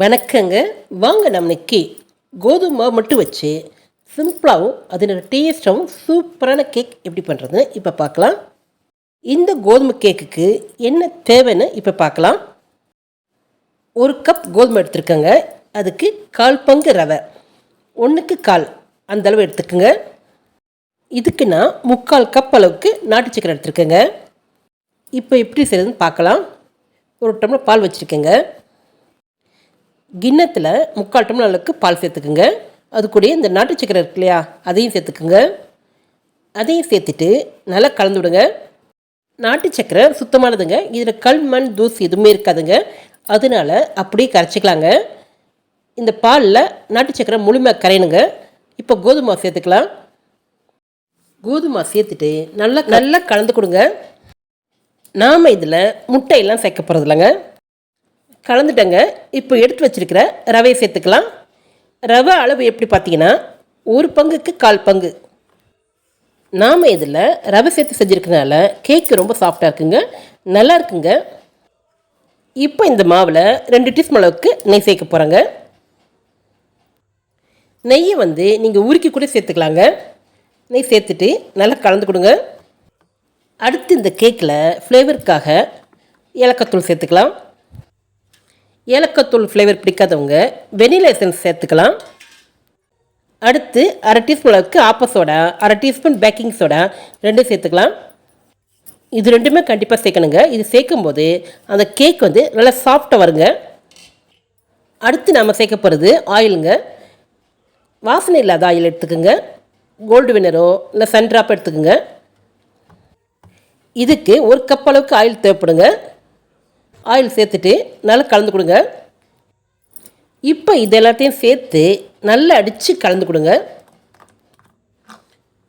வணக்கங்க. வாங்க நம்ம இன்னைக்கு கோதுமை மட்டும் வச்சு சிம்பிளாகவும் அதனோட டேஸ்ட்டாகவும் சூப்பரான கேக் எப்படி பண்ணுறதுன்னு இப்போ பார்க்கலாம். இந்த கோதுமை கேக்குக்கு என்ன தேவைன்னு இப்போ பார்க்கலாம். ஒரு கப் கோதுமை எடுத்துருக்கேங்க. அதுக்கு கால் பங்கு ரவை. ஒன்றுக்கு கால். அந்த அளவு எடுத்துக்கோங்க. இதுக்கு நான் முக்கால் கப் அளவுக்கு நாட்டு சக்கரை எடுத்துருக்கேங்க. இப்போ எப்படி செய்யறதுன்னு பார்க்கலாம். ஒரு டம்ளர் பால் வச்சுருக்கேங்க. கிண்ணத்தில் முக்கால் டம்ளர் அளவுக்கு பால் சேர்த்துக்குங்க. அது கூட இந்த நாட்டு சக்கரை இருக்கு இல்லையா அதையும் சேர்த்துக்குங்க. அதையும் சேர்த்துட்டு நல்லா கலந்து விடுங்க. நாட்டு சக்கரை சுத்தமானதுங்க. இதில் கல் மண் தூசி எதுவுமே இருக்காதுங்க. அதனால அப்படியே கரைச்சிக்கலாங்க. இந்த பாலில் நாட்டு சக்கரை முழுமையாக கரையணுங்க. இப்போ கோதுமை சேர்த்துக்கலாம். கோதுமை சேர்த்துட்டு நல்லா நல்லா கலந்து கொடுங்க. நாம் இதில் முட்டையெல்லாம் சேர்க்க போகிறது இல்லைங்க கலந்துட்டேங்க. இப்போ எடுத்து வச்சிருக்கிற ரவையை சேர்த்துக்கலாம். ரவை அளவு எப்படி பார்த்தீங்கன்னா ஒரு பங்குக்கு கால் பங்கு. நாம் இதில் ரவை சேர்த்து செஞ்சுருக்கனால கேக்கு ரொம்ப சாஃப்டாக இருக்குங்க. நல்லா இருக்குங்க. இப்போ இந்த மாவில் ரெண்டு டீஸ்பூன் அளவுக்கு நெய் சேர்க்க போகிறேங்க நெய்யை வந்து நீங்கள் உருக்கி கூட சேர்த்துக்கலாங்க. நெய் சேர்த்துட்டு நல்லா கலந்து கொடுங்க. அடுத்து இந்த கேக்கில் ஃப்ளேவருக்காக ஏலக்காத்தூள் சேர்த்துக்கலாம். ஏலக்காத்தூள் ஃப்ளேவர் பிடிக்காதவங்க வெனிலா எசன்ஸ் சேர்த்துக்கலாம். அடுத்து அரை டீஸ்பூன் அளவுக்கு ஆப்ப சோடா அரை டீஸ்பூன் பேக்கிங் சோடா ரெண்டும் சேர்த்துக்கலாம். இது ரெண்டுமே கண்டிப்பாக சேர்க்கணுங்க. இது சேர்க்கும்போது அந்த கேக் வந்து நல்லா சாஃப்டாக வருங்க. அடுத்து நாம் சேர்க்க போகிறது ஆயிலுங்க வாசனை இல்லாத ஆயில் எடுத்துக்கோங்க. கோல்டு வினரோ இல்லை சன்ட்ராப் எடுத்துக்கோங்க. இதுக்கு ஒரு கப் அளவுக்கு ஆயில் தேவைப்படுங்க. ஆயில் சேர்த்துட்டு நல்லா கலந்து கொடுங்க. இப்போ இது எல்லாத்தையும் சேர்த்து நல்லா அடித்து கலந்து கொடுங்க.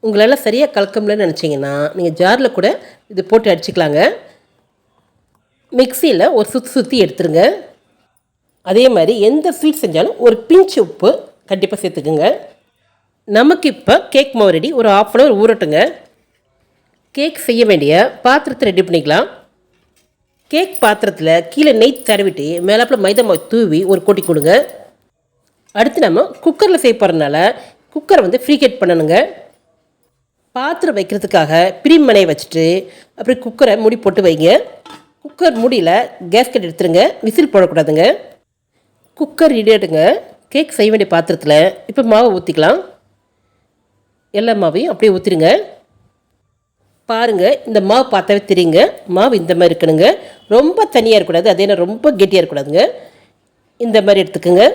உங்களால் சரியாக கலக்க முடியலன்னு நினச்சிங்கன்னா நீங்கள் ஜாரில் கூட இது போட்டு அடிச்சுக்கலாங்க. மிக்சியில் ஒரு சுற்றி சுற்றி எடுத்துருங்க. அதே மாதிரி எந்த ஸ்வீட் செஞ்சாலும் ஒரு பிஞ்ச் உப்பு கண்டிப்பாக சேர்த்துக்குங்க. நமக்கு இப்போ கேக் மாவு ரெடி ஒரு ஆஃப் அன் ஹவர் ஊறட்டுங்க. கேக் செய்ய வேண்டிய பாத்திரத்தை ரெடி பண்ணிக்கலாம். கேக் பாத்திரத்தில் கீழே நெய் தடவிட்டு மேலாப்பில் மைதா மாவு தூவி ஒரு கொட்டி கொடுங்க. அடுத்து நம்ம குக்கரில் செய்ய போகிறதுனால குக்கரை வந்து ஃப்ரீ ஹீட் பண்ணணுங்க. பாத்திரம் வைக்கிறதுக்காக பிரிமனையை வச்சுட்டு அப்படி குக்கரை மூடி போட்டு வைங்க. குக்கர் மூடியில் கேஸ்கெட் எடுத்துருங்க. விசில் போடக்கூடாதுங்க. குக்கர் ரெடியாட்டுங்க கேக் செய்ய வேண்டிய பாத்திரத்தில் இப்போ மாவை ஊற்றிக்கலாம் எல்லா மாவையும் அப்படியே ஊற்றிடுங்க பாருங்கள் இந்த மாவு பார்த்தாவே தெரியுங்க. மாவு இந்த மாதிரி இருக்கணுங்க. ரொம்ப தனியாக இருக்கக்கூடாது அதே ரொம்ப கெட்டியாக இருக்கக்கூடாதுங்க. இந்த மாதிரி எடுத்துக்கோங்க.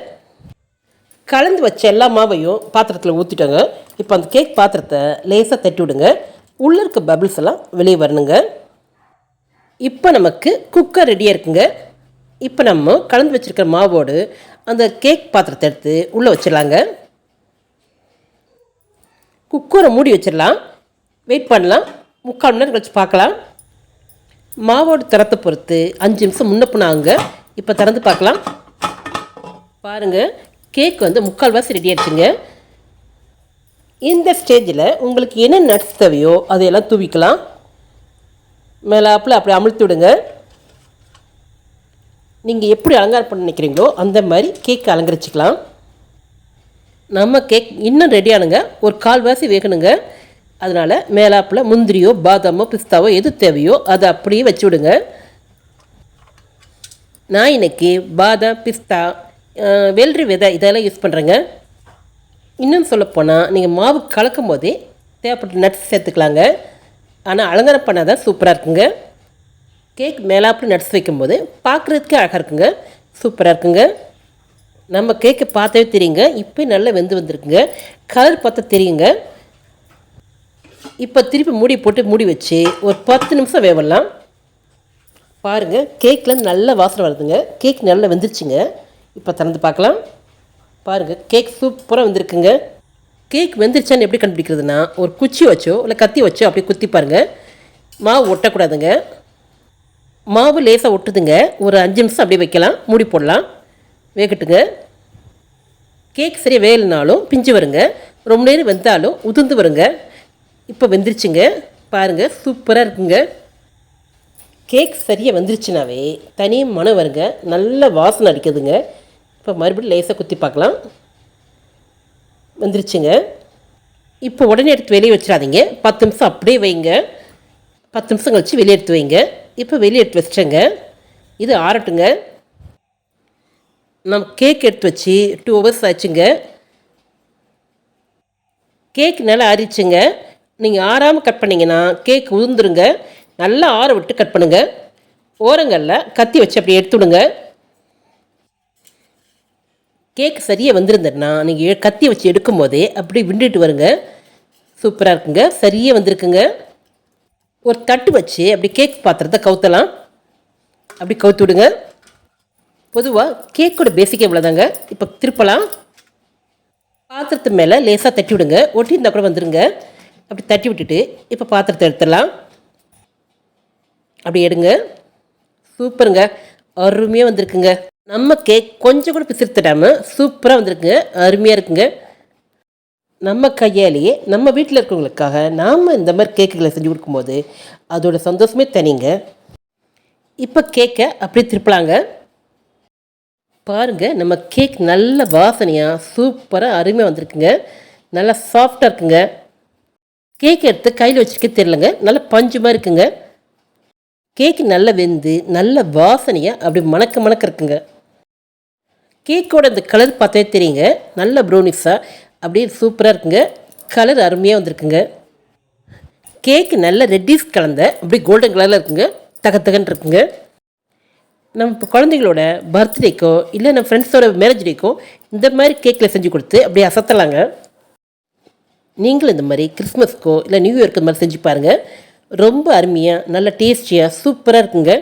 கலந்து வச்ச எல்லா மாவையும் பாத்திரத்தில் ஊற்றிட்டோங்க இப்போ அந்த கேக் பாத்திரத்தை லேசாக தட்டி விடுங்க. உள்ளே இருக்க பபிள்ஸ் எல்லாம் வெளியே வரணுங்க. இப்போ நமக்கு குக்கர் ரெடியாக இருக்குங்க. இப்போ நம்ம கலந்து வச்சுருக்கிற மாவோடு அந்த கேக் பாத்திரத்தை எடுத்து உள்ளே வச்சிடலாங்க. குக்கரை மூடி வச்சிடலாம். வெயிட் பண்ணலாம். முக்கால் மணி நேரம் கழிச்சு பார்க்கலாம். மாவோட திறத்தை பொறுத்து அஞ்சு நிமிஷம் முன்னப்புனாங்க இப்போ திறந்து பார்க்கலாம். பாருங்கள் கேக் வந்து முக்கால்வாசி ரெடி ஆயிடுச்சுங்க. இந்த ஸ்டேஜில் உங்களுக்கு என்ன நட்ஸ் தேவையோ அதையெல்லாம் தூவிக்கலாம். மேலாப்பில் அப்படி அமுழ்த்தி விடுங்க. நீங்கள் எப்படி அலங்காரம் பண்ண நினைக்கிறீங்களோ அந்த மாதிரி கேக் அலங்கரிச்சிக்கலாம். நம்ம கேக் இன்னும் ரெடியானுங்க ஒரு கால்வாசி வேகணுங்க. அதனால் மேலாப்பில் முந்திரியோ பாதாமோ பிஸ்தாவோ எது தேவையோ அதை அப்படியே வச்சு விடுங்க நான் இன்னைக்கு பாதாம் பிஸ்தா வெள்ளரி விதை இதெல்லாம் யூஸ் பண்ணுறேங்க இன்னும் சொல்லப்போனால் நீங்கள் மாவு கலக்கும் போதே தேவைப்பட்ட நட்ஸ் சேர்த்துக்கலாங்க. ஆனால் அலங்காரம் பண்ணால் தான் சூப்பராக இருக்குங்க. கேக் மேலாப்பில் நட்ஸ் வைக்கும்போது பார்க்குறதுக்கே அழகாக இருக்குங்க. சூப்பராக இருக்குங்க. நம்ம கேக்கை பார்த்தாவே தெரியுங்க. இப்போ நல்லா வெந்து வந்திருக்குங்க. கலர் பார்த்தா தெரியுங்க. இப்போ திருப்பி மூடி போட்டு மூடி வச்சு ஒரு பத்து நிமிஷம் வேவலாம். பாருங்கள் கேக்கில் நல்ல வாசனை வருதுங்க. கேக் நல்லா வெந்துருச்சுங்க. இப்போ திறந்து பார்க்கலாம். பாருங்கள் கேக் சூப்பராக வந்திருக்குங்க. கேக் வெந்துருச்சான்னு எப்படி கண்டுபிடிக்கிறதுனா ஒரு குச்சி வச்சோ இல்லை கத்தி வச்சோ அப்படியே குத்தி பாருங்கள் மாவு ஒட்டக்கூடாதுங்க. மாவு லேசாக ஒட்டுதுங்க. ஒரு அஞ்சு நிமிஷம் அப்படியே வைக்கலாம். மூடி போடலாம். வேகட்டுங்க. கேக் சரியாக வேகலைனாலும் பிஞ்சு வருங்க. ரொம்ப நேரம் வெந்தாலும் உதிர்ந்து வருங்க. இப்போ வெந்துருச்சுங்க. பாருங்கள் சூப்பராக இருக்குங்க. கேக் சரியாக வந்துருச்சுனாவே தனி மனம் வருங்க. நல்ல வாசனை அடிக்குதுங்க. இப்போ மறுபடியும் லேசாக குத்தி பார்க்கலாம். வந்துருச்சுங்க. இப்போ உடனே எடுத்து வெளியே வச்சிடாதீங்க. பத்து நிமிஷம் அப்படியே வைங்க. பத்து நிமிஷம் கழித்து வெளியே எடுத்து வைங்க. இப்போ வெளியே எடுத்து வச்சிட்டேங்க. இது ஆறட்டுங்க. நம்ம கேக் எடுத்து வச்சு டூ ஹவர்ஸ் ஆச்சுங்க. கேக் நல்லா ஆறிச்சுங்க நீங்கள் ஆறாமல் கட் பண்ணிங்கன்னா கேக் உதிர்ந்துருங்க. நல்லா ஆற விட்டு கட் பண்ணுங்க. ஓரங்களில் கத்தி வச்சு அப்படி எடுத்துவிடுங்க கேக் சரியாக வந்திருந்ததுன்னா நீங்கள் கத்தி வச்சு எடுக்கும் போதே அப்படி விண்டுட்டு வருங்க. சூப்பராக இருக்குங்க. சரியாக வந்திருக்குங்க. ஒரு தட்டு வச்சு அப்படி கேக் பாத்திரத்தை கவுத்தலாம். அப்படி கவுத்து விடுங்க. பொதுவாக கேக்கோட பேசிக்கே இவ்வளோதாங்க இப்போ திருப்பலாம். பாத்திரத்து மேலே லேசாக தட்டி விடுங்க. ஒட்டி இருந்தால் கூட வந்துடுங்க அப்படி தட்டி விட்டுட்டு இப்போ பாத்திரத்தை எடுத்துடலாம். அப்படி எடுங்க. சூப்பருங்க. அருமையாக வந்திருக்குங்க. நம்ம கேக் கொஞ்சம் கூட பிசிறுத்திடாமல் சூப்பராக வந்திருக்குங்க. அருமையாக இருக்குங்க. நம்ம கையாலேயே நம்ம வீட்டில் இருக்கவங்களுக்காக நாம் இந்த மாதிரி கேக்குகளை செஞ்சு கொடுக்கும்போது அதோட சந்தோஷமே தனிங்க. இப்போ கேக்கை அப்படியே திருப்பலாங்க. பாருங்க நம்ம கேக் நல்ல வாசனையாக சூப்பராக அருமையாக வந்திருக்குங்க. நல்லா சாஃப்டாக இருக்குங்க. கேக் எடுத்து கையில் வச்சுருக்க தெரிலங்க நல்ல பஞ்சு மாதிரி இருக்குங்க. கேக் நல்லா வெந்து நல்ல வாசனையாக அப்படி மணக்க மணக்க இருக்குங்க. கேக்கோட இந்த கலர் பார்த்தே தெரியுங்க. நல்ல ப்ரௌனிஸாக அப்படியே சூப்பராக இருக்குங்க. கலர் அருமையாக வந்திருக்குங்க. கேக்கு நல்ல ரெட்டிஸ் கலந்த அப்படி கோல்டன் கலரில் இருக்குங்க. தகத்தகன்னு இருக்குங்க. நம்ம இப்போ குழந்தைங்களோட பர்த்டேக்கோ இல்லை நம்ம ஃப்ரெண்ட்ஸோட மேரேஜ் டேக்கோ இந்த மாதிரி கேக்கில் செஞ்சு கொடுத்து அப்படியே அசத்தலாங்க. நீங்களும் இந்த மாதிரி கிறிஸ்மஸ்க்கோ இல்லை நியூ இயர்க்கு இந்த மாதிரி செஞ்சு பாருங்கள் ரொம்ப அருமையாக நல்ல டேஸ்டியாக சூப்பராக இருக்குங்க.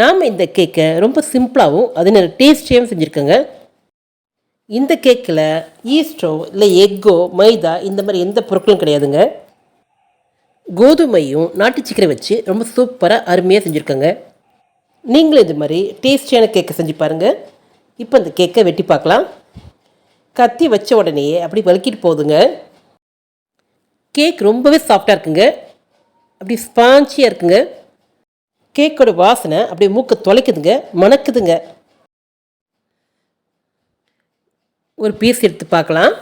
நாம் இந்த கேக்கை ரொம்ப சிம்பிளாகவும் அது நல்ல டேஸ்டியாகவும் செஞ்சுருக்கோங்க. இந்த கேக்கில் ஈஸ்டோ இல்லை எக்கோ மைதா இந்த மாதிரி எந்த பொருட்களும் கிடையாதுங்க. கோதுமையும் நாட்டு சிக்கரை வச்சு ரொம்ப சூப்பராக அருமையாக செஞ்சுருக்கோங்க. நீங்களும் இது மாதிரி டேஸ்டியான கேக்கை செஞ்சு பாருங்கள் இப்போ இந்த கேக்கை வெட்டி பார்க்கலாம். கத்தி வச்ச உடனேயே அப்படி வலுக்கிட்டு போகுதுங்க. கேக் ரொம்பவே சாஃப்டாக இருக்குங்க. அப்படி ஸ்பான்ச்சியாக இருக்குங்க. கேக்கோட வாசனை அப்படியே மூக்கை தொலைக்குதுங்க மணக்குதுங்க. ஒரு பீஸ் எடுத்து பார்க்கலாம்.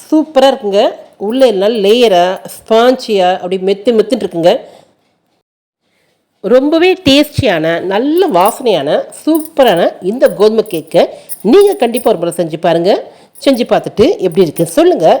சூப்பராக இருக்குங்க. உள்ளே நல்ல லேயராக ஸ்பான்ச்சியாக அப்படி மெத்து மெத்துன்னு இருக்குங்க. ரொம்பவே டேஸ்டியான நல்ல வாசனையான சூப்பரான இந்த கோதுமை கேக்கை நீங்கள் கண்டிப்பாக ஒரு முறை செஞ்சு பாருங்கள் செஞ்சு பார்த்துட்டு எப்படி இருக்குன்னு சொல்லுங்கள்